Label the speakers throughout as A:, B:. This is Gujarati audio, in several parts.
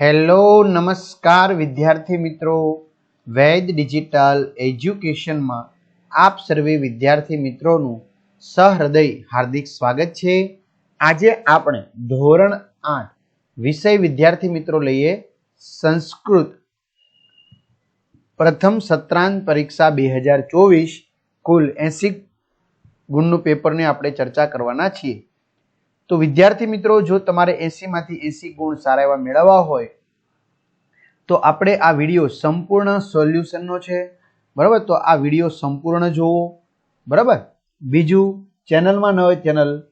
A: હેલો, નમસ્કાર વિદ્યાર્થી મિત્રો. વૈદ ડિજિટલ એજ્યુકેશનમાં આપ સર્વે વિદ્યાર્થી મિત્રોનું સહૃદય હાર્દિક સ્વાગત છે. આજે આપણે ધોરણ આઠ વિષય વિદ્યાર્થી મિત્રો લઈએ સંસ્કૃત. પ્રથમ સત્રાંત પરીક્ષા બે હજાર ચોવીસ, કુલ એસી ગુણનું પેપરની આપણે ચર્ચા કરવાના છીએ. તો વિદ્યાર્થી મિત્રો, જો તમારે એસીમાંથી એસી ગુણ સારા એવા મેળવવા હોય, તો આપણે આ વીડિયો સંપૂર્ણ સોલ્યુશનનો છે. બરાબર? તો આ વીડિયો સંપૂર્ણ જોવો. બરાબર? બીજું, ચેનલમાં ન હોય ચેનલ,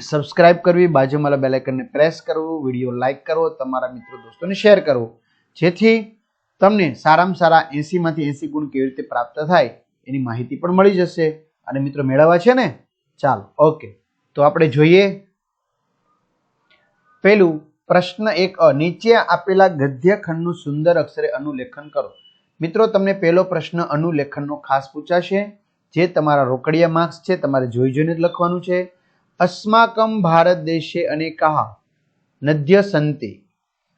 A: સબસ્ક્રાઇબ કરવી, બાજુમાં બેલાઇકનને પ્રેસ કરવું, વીડિયો લાઇક કરવો, તમારા મિત્રો દોસ્તોને શેર કરવો. જેથી તમને સારામાં સારા એસીમાંથી એસી ગુણ કેવી રીતે પ્રાપ્ત થાય, એની માહિતી પણ મળી જશે. અને મિત્રો મેળવવા છે ને? ચાલો, ઓકે. તો આપણે જોઈએ પેલું, પ્રશ્ન એક અ, નીચે આપેલા ગદ્ય ખંડનું સુંદર અક્ષરે અનુલેખન કરો. મિત્રો, તમને પહેલો પ્રશ્ન અનુલેખનનો ખાસ પૂછાશે, જે તમારા રોકડિયા માર્ક્સ છે, તમારે જોઈ જોઈને જ લખવાનું છે. અસ્માકમ ભારત દેશે અને કહા, નદ્ય સંતિ,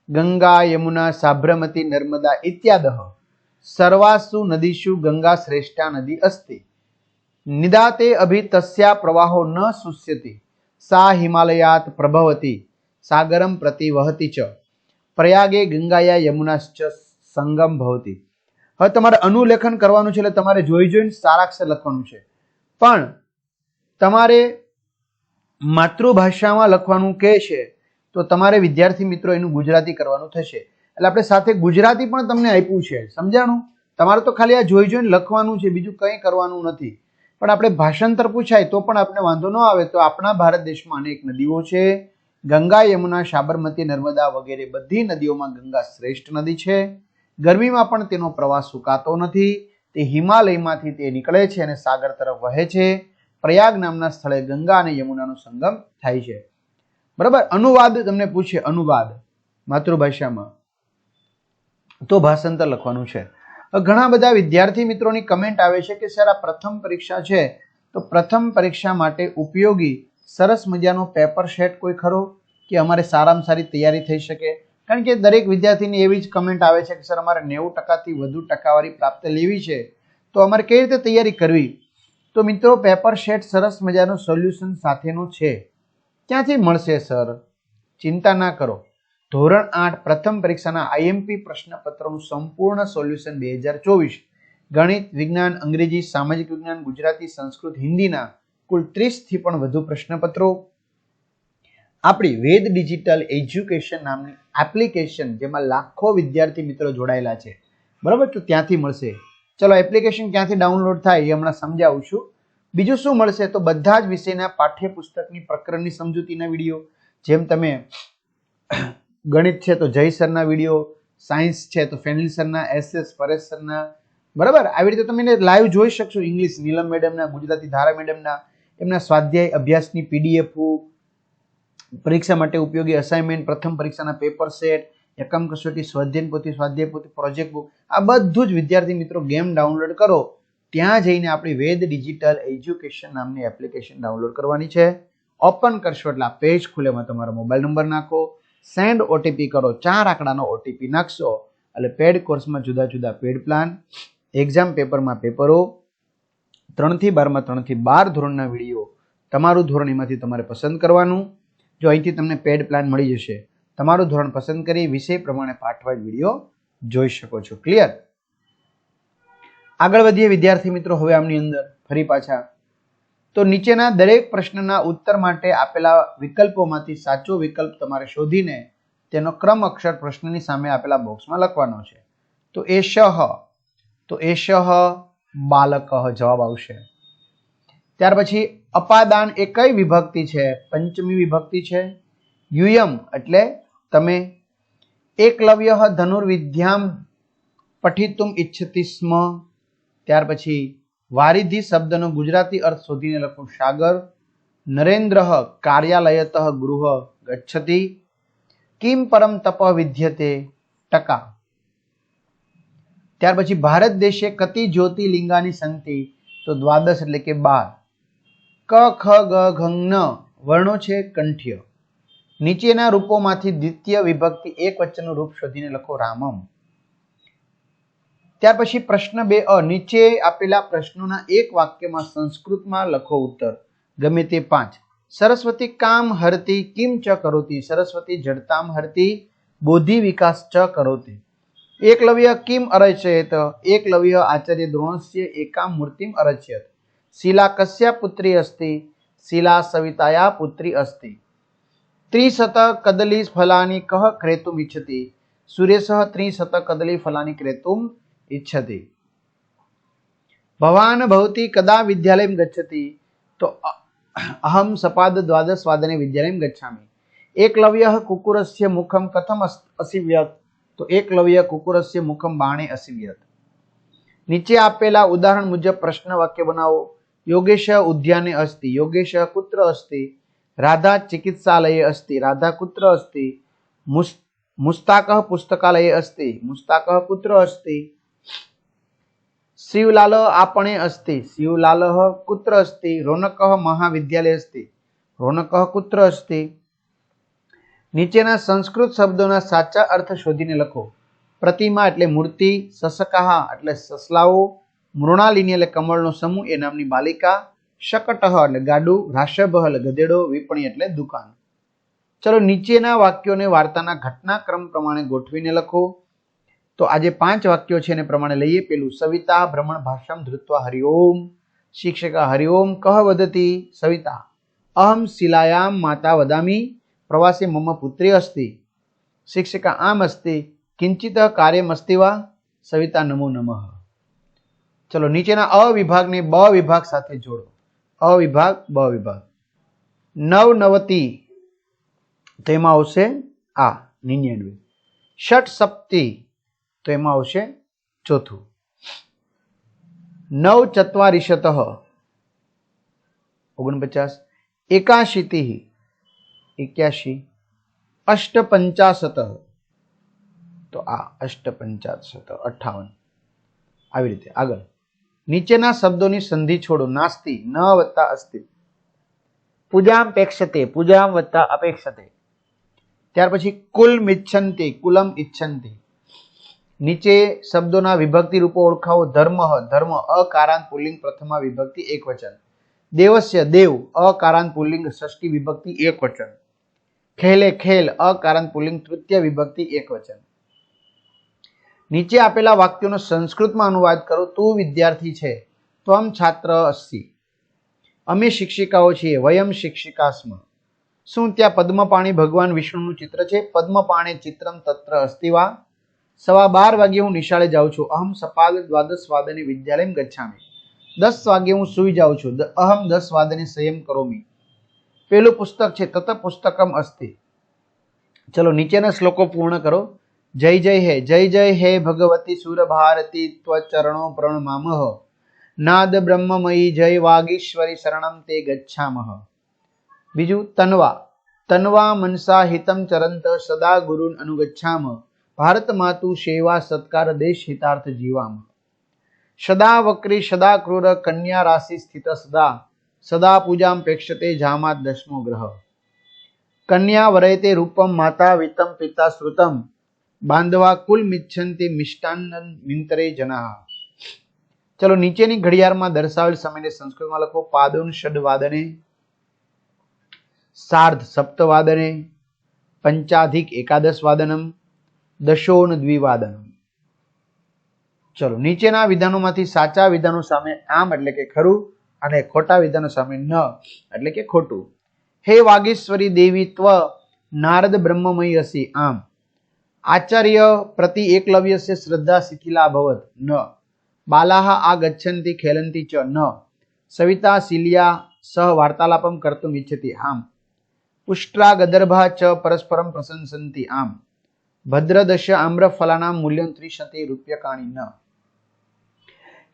A: ગંગા યમુના સાબરમતી નર્મદા ઇત્યાદઃ સર્વાસુ નદીશુ ગંગા શ્રેષ્ઠા નદી અસ્તિ. નિદાતે અભિ તસ્યા પ્રવાહો ન સુષ્યતિ, સા હિમાલયાત પ્રભવતી સાગરમ પ્રતિ વહતી ચ પ્રયાગે ગંગાયા યમુનાશ્ચ સંગમ ભવતી હવે તમારે અનુલેખન કરવાનું છે એટલે તમારે જોઈ જોઈને સારાક્ષર લખવાનું છે. પણ તમારે માતૃભાષામાં લખવાનું કહે છે, તો તમારે વિદ્યાર્થી મિત્રો એનું ગુજરાતી કરવાનું થશે. એટલે આપણે સાથે ગુજરાતી પણ તમને આપ્યું છે. સમજાણું? તમારે તો ખાલી આ જોઈ જોઈને લખવાનું છે, બીજું કંઈ કરવાનું નથી. પણ આપણે ભાષાંતર પૂછાય તો પણ આપણે વાંધો ન આવે, તો આપણા ભારત દેશમાં અનેક નદીઓ છે ગંગા, યમુના, સાબરમતી, નર્મદા વગેરે બધી નદીઓમાં ગંગા શ્રેષ્ઠ નદી છે. ગરમીમાં પણ તેનો પ્રવાહ સુકાતો નથી. તે હિમાલયમાંથી તે નીકળે છે અને સાગર તરફ વહે છે. પ્રયાગ નામના સ્થળે ગંગા અને યમુનાનો સંગમ થાય છે. બરાબર? અનુવાદ તમને પૂછે, અનુવાદ. માતૃભાષામાં. તો ભાષાંતર લખવાનું છે. ઘણા બધા વિદ્યાર્થી મિત્રોની કમેન્ટ આવે છે કે, સર, આ પ્રથમ પરીક્ષા છે. તો પ્રથમ પરીક્ષા માટે ઉપયોગી, સરસ મજાનો પેપર સેટ કોઈ ખરો? કે અમારે સારામાં સારી તૈયારી થઈ શકે. કારણ કે દરેક વિદ્યાર્થીની એવી જ કમેન્ટ આવે છે કે, સર, અમારે નેવું ટકાથી વધુ ટકાવારી પ્રાપ્ત લેવી છે. તો અમારે કઈ રીતે તૈયારી કરવી? તો મિત્રો પેપર શેટ સરસ મજાનું સોલ્યુશન સાથેનું છે. ક્યાંથી મળશે, સર? ચિંતા ના કરો. ધોરણ આઠ પ્રથમ પરીક્ષાના આઈએમપી પ્રશ્નપત્રનું સંપૂર્ણ સોલ્યુશન બે હજાર ચોવીસ ગણિત, વિજ્ઞાન, અંગ્રેજી, સામાજિક વિજ્ઞાન, ગુજરાતી, સંસ્કૃત, હિન્દીના કુલ ત્રીસથી પણ વધુ પ્રશ્નપત્રો. આપણી વેદ ડિજિટલ એજ્યુકેશન નામની એપ્લિકેશન જેમાં લાખો વિદ્યાર્થી મિત્રો જોડાયેલા છે. બરાબર? તો ત્યાંથી મળશે. ચલો એપ્લિકેશન ક્યાંથી ડાઉનલોડ થાય એ હમણાં સમજાવું છું. બીજું શું મળશે? તો બધા જ વિષયના પાઠ્યપુસ્તકની પ્રકરણની સમજૂતીના વીડિયો. જેમ તમે ગણિત છે તો જય સરના વીડિયો, સાયન્સ છે તો ફેનિલ સરના, એસ એસ પરેશ સરના. બરાબર? આવી રીતે તમે લાઈવ જોઈ શકશો. ઇંગ્લિશ નીલમ મેડમના, ગુજરાતી ધારા મેડમના, એમના સ્વાધ્યાય અભ્યાસની પીડીએફ પરીક્ષા માટે ઉપયોગી અસાઇનમેન્ટ પ્રથમ પરીક્ષાના પેપર સેટ એકમ કસોટી, સ્વાધ્યાય પોથી સ્વાધ્યાય પોથી પ્રોજેક્ટ બુક આ બધું જ વિદ્યાર્થી મિત્રો ગેમ ડાઉનલોડ કરો. ત્યાં જઈને આપણી વેદ ડિજિટલ એજ્યુકેશન નામની એપ્લિકેશન ડાઉનલોડ કરવાની છે. ઓપન કરશો એટલે આ પેજ ખુલેમાં તમારો મોબાઈલ નંબર નાખો. સેન્ડ ઓટીપી કરો, ચાર આંકડાનો ઓટીપી નાખશો. એટલે પેડ કોર્સમાં જુદા જુદા પેડ પ્લાન એક્ઝામ પેપરમાં પેપરો ત્રણથી બારમાં ત્રણથી બાર ધોરણના વીડિયો તમારું ધોરણ એમાંથી તમારે પસંદ કરવાનું. જો અહીંથી તમને પેડ પ્લાન મળી જશે, તમારું ધોરણ પસંદ કરી વિષય પ્રમાણે પાઠવાય વીડિયો જોઈ શકો છો. ક્લિયર આગળ વધીએ વિદ્યાર્થી મિત્રો, હવે આમની અંદર ફરી પાછા. તો નીચેના દરેક પ્રશ્નના ઉત્તર માટે આપેલા વિકલ્પોમાંથી સાચો વિકલ્પ તમારે શોધીને તેનો ક્રમ અક્ષર પ્રશ્નની સામે આપેલા બોક્સમાં લખવાનો છે. તો એ શહ તો એ શહ બાલક, જવાબ આવશે. ત્યાર પછી અપાદાન એ કઈ વિભક્તિ છે? પંચમી વિભક્તિ છે. યુયમ એટલે તમે એકલવ્ય ધનુર્વિદ્યામ પઠિતુમ ઈચ્છતી સ્મ. ત્યાર પછી વારિધિ શબ્દનો ગુજરાતી અર્થ શોધીને લખું સાગર. નરેન્દ્ર કાર્યાલયત ગૃહ ગચ્છતિ. કિમ પરમ તપ વિદ્યતે ટકા. ત્યાર પછી ભારત દેશે કતિ જ્યોતિર્લિંગાની સંતિ, તો દ્વાદશ એટલે કે બાર. ક, ખ, ગ, ઘ ન વર્ણો છે કંઠ્ય. નીચેના રૂપોમાંથી દ્વિતીય વિભક્તિ એક વચ્ચેનું રૂપ શોધીને લખો રામમ. ત્યાર પછી પ્રશ્ન બે અ, નીચે આપેલા પ્રશ્નોના એક વાક્યમાં સંસ્કૃતમાં લખો ઉત્તર. ગમે તે પાંચ. સરસ્વતી કામ હરતી કિમ ચ કરોતી? સરસ્વતી જડતામ હરતી બોધિ વિકાસ ચ કરોતી? એકલવ્ય કિમ અરચયત એકલવ્ય આચાર્ય દ્રોણસ્ય એકામ મૂર્તિમ અરચયત શિલા કસ્યા પુત્રી અસ્તિ શિલા સવિતાયા પુત્રી અસ્તિ. ત્રિશત કદલી ફલાની કહ ક્રેતુમ ઇચ્છતિ સુરેશ ત્રિશત કદલી ફલાની ક્રેતુમ ઇચ્છતિ ભવાન ભવતી કદા વિદ્યાલયમ ગચ્છતિ, તો અહમ સપાદ દ્વાદશ વાદને વિદ્યાલયમ ગચ્છામિ. એકલવ્ય કુકુરસ્ય મુખમ કથમ અસ- અસિવ્યત, તો એકલવ્ય કુકુરસ્ય મુખમ બાણે અસિવ્યત. નીચે આપેલા ઉદાહરણ મુજબ પ્રશ્ન વાક્ય બનાવો. યોગેશ ઉદ્યાને અસ્તિ, યોગેશ કુત્ર અસ્તિ, રાધા ચિકિત્સાલયે અસ્તિ, રાધા કુત્ર અસ્તિ મુસ્તાક પુસ્તકાલયે અસ્તિ મુસ્તાક કુત્ર અસ્તિ, શિવલાલ આપણે અસ્તિ, શિવલાલ કુત્ર અસ્તિ, રોનક મહાવિદ્યાલય અસ્તિ, રોનક કુત્ર અસ્તિ. નીચેના સંસ્કૃત શબ્દોના સાચા અર્થ શોધીને લખો. પ્રતિમા એટલે મૂર્તિ સસકાહ એટલે સસલાઓ મૃણાલિની એટલે કમળનો સમૂહ એ નામની માલિકા શકટહ એટલે ગાડું રાષભ એટલે ગધેડો, વિપણી એટલે દુકાન. ચલો નીચેના વાક્યોને વાર્તાના ઘટનાક્રમ પ્રમાણે ગોઠવીને લખો. તો આજે પાંચ વાક્યો છે એને પ્રમાણે લઈએ. પેલું, સવિતા, ભ્રમણ ભાષમ ધૃત્વા હરિઓમ. શિક્ષકા હરિઓમ કહ વદતી? સવિતા, અહમ શિલાયામ માતા વદામી. પ્રવાસે મમ પુત્રી અસ્તિ. શિક્ષિકા આમ અસ્તિ? કિંચિત કાર્યમસ્તિ વા સવિતા નમો નમઃ. ચલો, નીચેના અ બ વિભાગ સાથે જોડો. અ વિભાગ બ વિભાગ. નવનવતી, તો એમાં આવશે આ નિન્યાનવે ષટ સપ્તિ, તો એમાં આવશે ચોથું. નવ ચત્વારીશત, ઓગણપચાસ. એકાશીતિ, એક્યાશી. અષ્ટપંચાશત તો આ અષ્ટપંચાશત અઠ્ઠાવન. આવી રીતે આગળ. નીચેના શબ્દોની સંધિ છોડો, નાસ્તિ, ન વત્તા અસ્તિ પૂજામ પેક્ષતે, પૂજામ વત્તા અપેક્ષતે. ત્યાર પછી કુલ મિચ્છંતિ, કુલમ ઇચ્છંતિ. નીચે શબ્દોના વિભક્તિ રૂપો ઓળખાવો, ધર્મ ધર્મ અકારાંત પુલ્લિંગ, પ્રથમા વિભક્તિ, એક વચન. દેવસ્ય, દેવ અકારાંત પુલ્લિંગ, ષષ્ઠી વિભક્તિ, એક વચન. ખેલે, ખેલ અકારાંત પુલ્લિંગ, તૃતીય વિભક્તિ, એક વચન. નીચે આપેલા વાક્યોનો સંસ્કૃતમાં અનુવાદ કરો, તું વિદ્યાર્થી છે, ત્વમ છાત્ર અસ્તિ અમે શિક્ષિકાઓ છીએ, વયમ શિક્ષિકાસ્મ. શું ત્યાં પદ્મપાણી ભગવાન વિષ્ણુનું ચિત્ર છે? પદ્મપાણે ચિત્રમ તત્ર અસ્તિ વા. સવા બાર વાગે હું નિશાળે જાઉં છું. અહમ સપાદ દ્વાદશ વાદને વિદ્યાલયમ ગચ્છામિ. દસ વાગે હું સૂઈ જાઉં છું. અહમ દસ વાદને સંયમ કરોમી. પેલું પુસ્તક છે, તત પુસ્તકમ અસ્તિ. ચલો નીચેના શ્લોકો પૂર્ણ કરો. જય જય હે, જય જય હે ભગવતી સુર ભારતી ત્વચરણો પ્રણમામહ નાદ બ્રહ્મમયી જય વાગીશ્વરી શરણમ તે ગચ્છામહ બીજું, તનવા. તનવા મનસા હિતમ ચરંત સદા ગુરુન અનુગચ્છામ. ભારત માતુ સેવા સત્કાર દેશ હિતાર્થ જીવામ. સદા વક્રી સદા ક્રૂર કન્યા રાશિ સ્થિત સદા. સદા પૂજામ પ્રેક્ષતે જામાત દશમો ગ્રહ. કન્યા વરયતે રૂપમ માતા વિતમ પિતા શ્રુતમ. બાંધવા કુલ મિચ્છંતિ મિષ્ટાન્ન મિંતરે જના ચલો નીચેની ઘડિયાળમાં દર્શાવેલ સમયને સંસ્કૃતમાં લખો. પાદોન ષડ વાદને, સાર્ધ સપ્તવાદને પંચાધિક એકાદશ વાદનમ, દશોન દ્વિવાદનમ. ચલો નીચેના વિધાનોમાંથી સાચા વિધાનો સામે આમ એટલે કે ખરું અને ખોટા વિધાનો સામે ન એટલે કે ખોટું. હે વાગેશ્વરી દેવી, ત્વ, નારદ બ્રહ્મમય હસી આમ. આચાર્ય પ્રતિ એકલવ્યસ્ય શ્રદ્ધા શિથિલા ભવત, ન. બાલાહ આ ગચ્છન્તિ ખેલન્તિ ચ, ન. સવિતા શિલિયા સહ વાર્તાલાપમ કર્તુમ ઇચ્છતિ આમ. પુષ્ટ્રા ગદર્ભા ચ પરસ્પરમ પ્રશંસન્તિ આમ. ભદ્રદશ આમ્રફલાના મૂલ્યમ ત્રિશતે રૂપ્યકાણી, ન.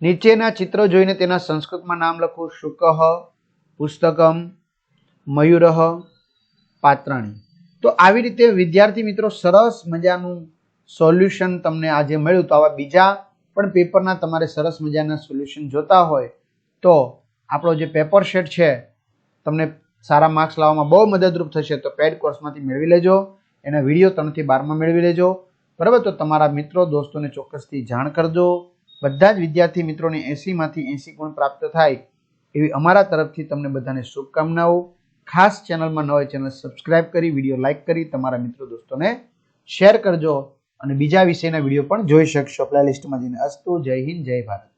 A: નીચેના ચિત્રો જોઈને તેના સંસ્કૃતમાં નામ લખો શુકહ પુસ્તકમ મયુરહ પાત્રાણી. તો આવી રીતે વિદ્યાર્થી મિત્રો સરસ મજાનું સોલ્યુશન તમને આજે મળ્યું તો આવા બીજા પણ પેપરના તમારે સરસ મજાના સોલ્યુશન જોતા હોય તો આપણો જે પેપર શેટ છે, તમને સારા માર્ક્સ લાવવામાં બહુ મદદરૂપ થશે તો પેડ કોર્સમાંથી મેળવી લેજો, એના વીડિયો ત્રણથી બારમાં મેળવી લેજો. બરાબર? તો તમારા મિત્રો, દોસ્તોને ચોક્કસથી જાણ કરજો. બધા જ વિદ્યાર્થી મિત્રોને એંસીમાંથી એંસી ગુણ પ્રાપ્ત થાય એવી અમારા તરફથી તમને બધાને શુભકામનાઓ. ખાસ ચેનલમાં ન હોય ચેનલ સબસ્ક્રાઇબ કરી વીડિયો લાઇક કરી, તમારા મિત્રો દોસ્તોને શેર કરજો અને બીજા વિષયના વીડિયો પણ જોઈ શકશો પ્લેલિસ્ટમાં જઈને. અસ્તુ, જય હિન્દ, જય ભારત.